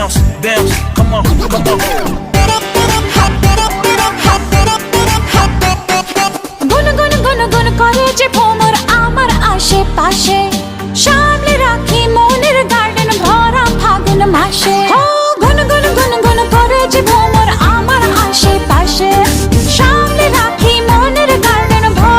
bounce, bounce. Come on, come on. Gonna, gonna, gonna, gonna করে যে